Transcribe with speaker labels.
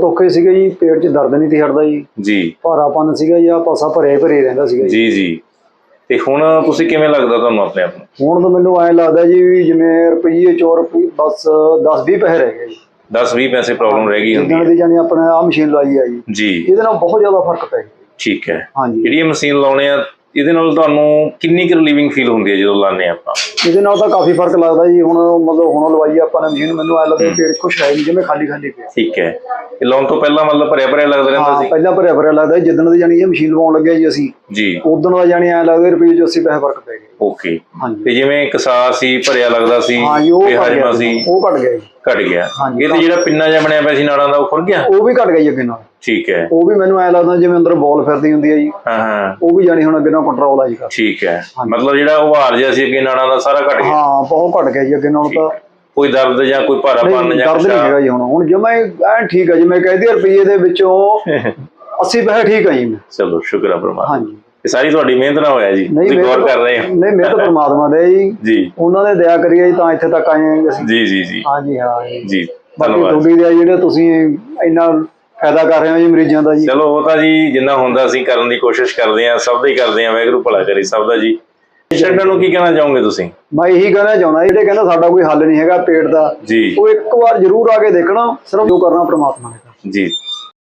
Speaker 1: ਬਹੁਤ ਔਖੇ ਸੀਗੇ ਜੀ ਪੇਟ 'ਚ ਦਰਦ ਨਹੀਂ ਸੀ ਹਟਦਾ ਜੀ।
Speaker 2: ਜੀ।
Speaker 1: ਭਾਰਾਪਨ ਸੀਗਾ ਜੀ ਆ ਪਾਸਾ ਭਰੇ ਭਰੇ ਰਹਿੰਦਾ ਸੀਗਾ ਜੀ।
Speaker 2: ਜੀ ਜੀ। ਤੇ ਹੁਣ ਤੁਸੀਂ ਕਿਵੇਂ ਲੱਗਦਾ ਤੁਹਾਨੂੰ ਆਪਣੇ ਆਪ ਨੂੰ?
Speaker 1: ਹੁਣ ਤਾਂ ਮੈਨੂੰ ਐਂ ਲੱਗਦਾ ਜੀ ਵੀ ਜਿਵੇਂ ਰੁਪਈਏ ਚੋਰ ਰੁਪਈਏ ਬਸ 10 20 ਪੈਸੇ ਰਹਿ ਗਏ ਜੀ।
Speaker 2: 10 20 ਪੈਸੇ ਪ੍ਰੋਬਲਮ ਰਹਿ ਗਈ ਹੁੰਦੀ ਹੈ।
Speaker 1: ਦੀ ਜਾਨੀ ਆਪਣੇ ਆ ਮਸ਼ੀਨ ਲਾਈ ਆ ਜੀ।
Speaker 2: ਜੀ।
Speaker 1: ਇਹਦੇ ਨਾਲ ਬਹੁਤ ਜ਼ਿਆਦਾ ਫ਼ਰਕ ਪੈ ਗਿਆ।
Speaker 2: ਠੀਕ ਹੈ।
Speaker 1: ਹਾਂਜੀ।
Speaker 2: ਜਿਹੜੀ ਇਹ ਮਸ਼ੀਨ ਲਾਉਣੇ ਆ ਇਹਦੇ ਨਾਲ ਤੁਹਾਨੂੰ ਕਿੰਨੀ ਕੁ ਰਿਲੀਵਿੰਗ ਫੀਲ ਹੁੰਦੀ ਹੈ ਜਦੋਂ ਲਾਉਂਦੇ ਆ ਆਪਾਂ?
Speaker 1: ਇਹਦੇ ਨਾਲ ਤਾਂ ਕਾਫੀ ਫ਼ਰਕ ਲੱਗਦਾ ਜੀ ਹੁਣ ਮਤਲਬ ਹੁਣ ਲਵਾਈ ਆ ਆਪਾਂ ਨੇ ਮਸ਼ੀਨ ਮੈਨੂੰ ਐ ਲੱਗਦਾ ਪੇਟ ਕੁਛ ਹੈ ਨਹੀਂ ਜਿਵੇਂ ਖਾਲੀ ਖਾਲੀ ਪਿਆ।
Speaker 2: ਠੀਕ ਹੈ। ਇਹ ਲਾਉਣ ਤੋਂ ਪਹਿਲਾਂ ਮਤਲਬ ਭਰਿਆ ਭਰਿਆ ਲੱਗਦਾ ਰਹਿੰਦਾ ਸੀ?
Speaker 1: ਪਹਿਲਾਂ ਭਰਿਆ ਭਰਿਆ ਲੱਗਦਾ ਸੀ, ਜਿੱਦਣ ਦੀ ਜਾਨੀ ਇਹ ਮਸ਼ੀਨ ਲਵਾਉਣ ਲੱਗਿਆ ਜੀ ਅਸੀਂ
Speaker 2: ਜੀ।
Speaker 1: ਉਦੋਂ ਦਾ ਜਾਨੀ ਐ ਲੱਗਦਾ ਰੁਪਈਏ 'ਚ 80 ਪੈਸੇ ਫ਼ਰਕ ਪੈ ਗਏ
Speaker 2: ਓਕੇ
Speaker 1: ਹਾਂਜੀ।
Speaker 2: ਤੇ ਜਿਵੇਂ ਕਸਾ ਸੀ ਭਰਿਆ ਲੱਗਦਾ ਸੀ
Speaker 1: ਹਾਂ ਜੀ ਉਹ ਘਟ ਗਿਆ
Speaker 2: ਸੀ
Speaker 1: ਜੀ, ਉਹ ਘਟ ਗਿਆ ਜੀ।
Speaker 2: ਘਟ ਗਿਆ।
Speaker 1: ਹਾਂਜੀ,
Speaker 2: ਇਹ ਤੇ ਜਿਹੜਾ ਪਿੰਨਾ ਜਿਹਾ ਬਣਿਆ ਪਿਆ ਸੀ ਨਾੜਾਂ ਦਾ ਉਹ ਖੁਰ ਗਿਆ?
Speaker 1: ਉਹ ਵੀ ਘਟ ਜੀ ਅੱਗੇ ਨਾਲ।
Speaker 2: ਠੀਕ ਹੈ।
Speaker 1: ਉਹ ਵੀ ਮੈਨੂੰ ਐ ਲੱਗਦਾ ਜਿਵੇਂ ਅੰਦਰ ਬਾਲ ਫਿਰਦੀ ਹੁੰਦੀ ਹੈ ਜੀ।
Speaker 2: ਹਾਂ ਹਾਂ।
Speaker 1: ਉਹ ਵੀ ਜਾਨੀ ਹੁਣ ਅੱਗੇ ਨਾਲ ਕੰਟਰੋਲ ਆ ਜੀ ਕਰ
Speaker 2: ਠੀਕ ਹੈ। ਮਤਲਬ ਜਿਹੜਾ ਉਹ ਹਾਰ ਜਿਹਾ ਸੀ ਅੱਗੇ ਨਾੜਾਂ ਦਾ ਸਾਰਾ ਘਟ ਗਿਆ?
Speaker 1: ਹਾਂ ਬਹੁਤ ਘਟ ਗਿਆ ਜੀ ਅੱਗੇ ਨਾਲ ਤਾਂ।
Speaker 2: ਕੋਈ ਦਰਦ ਜਾਂ ਕੋਈ ਭਾਰਾਪਨ
Speaker 1: ਨਹੀਂ
Speaker 2: ਜਾਂ
Speaker 1: ਦਰਦ ਨਹੀਂ ਹੈਗਾ ਜੀ ਹੁਣ। ਹੁਣ ਜਮਾ ਐ ਠੀਕ ਹੈ ਜੀ ਮੈਂ ਕਹਿੰਦੀ ਰੁਪਈਏ ਦੇ ਵਿੱਚੋਂ 80 ਪੈਸੇ ਠੀਕ ਹੈ ਜੀ ਮੈਂ।
Speaker 2: ਚਲੋ ਸ਼ੁਕਰ ਆ ਪ੍ਰਮਾਤਮਾ।
Speaker 1: ਹਾਂਜੀ।
Speaker 2: ਇਹ ਸਾਰੀ ਤੁਹਾਡੀ ਮਿਹਨਤ ਨਾਲ ਹੋਇਆ ਜੀ। ਤੁਸੀਂ
Speaker 1: ਮਿਹਨਤ-
Speaker 2: ਗੌਰ ਕਰ ਰਹੇ ਹੋ।
Speaker 1: ਨਹੀਂ ਮੈਂ ਤਾਂ ਪਰਮਾਤਮਾ ਦੇ ਜੀ।
Speaker 2: ਜੀ।
Speaker 1: ਉਹਨਾਂ ਨੇ ਦਇਆ ਕਰੀ ਹੈ ਜੀ ਤਾਂ ਇੱਥੇ ਤੱਕ ਆਏ ਹਾਂ ਜੀ ਅਸੀਂ।
Speaker 2: ਜੀ ਜੀ ਜੀ।
Speaker 1: ਹਾਂਜੀ ਹਾਂ ਜੀ।
Speaker 2: ਜੀ
Speaker 1: ਬਾਕੀ
Speaker 2: ਧੰਨਵਾਦ।
Speaker 1: ਤੁਹਾਡੀ ਦੇ ਜਿਹੜੇ ਤੁਸੀਂ ਇੰਨਾ ਫਾਇਦਾ ਕਰ ਰਹੇ ਹੋ ਜੀ ਮਰੀਜ਼ਾਂ ਦਾ ਜੀ।
Speaker 2: ਚਲੋ ਉਹ ਤਾਂ ਜੀ ਜਿੰਨਾ ਹੁੰਦਾ ਅਸੀਂ ਕਰਨ ਦੀ ਕੋਸ਼ਿਸ਼ ਕਰਦੇ ਆ ਸਭ ਦਾ ਹੀ ਕਰਦੇ ਆ ਵਾਹਿਗੁਰੂ ਭਲਾ ਕਰੇ ਸਭ ਦਾ ਜੀ। ਪੇਸ਼ੈਂਟਾਂ ਨੂੰ ਕੀ ਕਹਿਣਾ ਚਾਹੋਗੇ ਤੁਸੀਂ?
Speaker 1: ਮੈਂ ਇਹੀ ਕਹਿਣਾ ਚਾਹੁੰਦਾ ਜਿਹੜੇ ਕਹਿੰਦਾ ਸਾਡਾ ਕੋਈ ਹੱਲ ਨਹੀਂ ਹੈਗਾ ਪੇਟ ਦਾ।
Speaker 2: ਜੀ।
Speaker 1: ਉਹ ਇੱਕ ਵਾਰ ਜ਼ਰੂਰ ਆ ਕੇ ਦੇਖਣਾ ਸਿਰਫ ਜੋ ਕਰਨਾ ਪ੍ਰਮਾਤਮਾ ਨੇ ਕਰਨਾ।
Speaker 2: ਜੀ।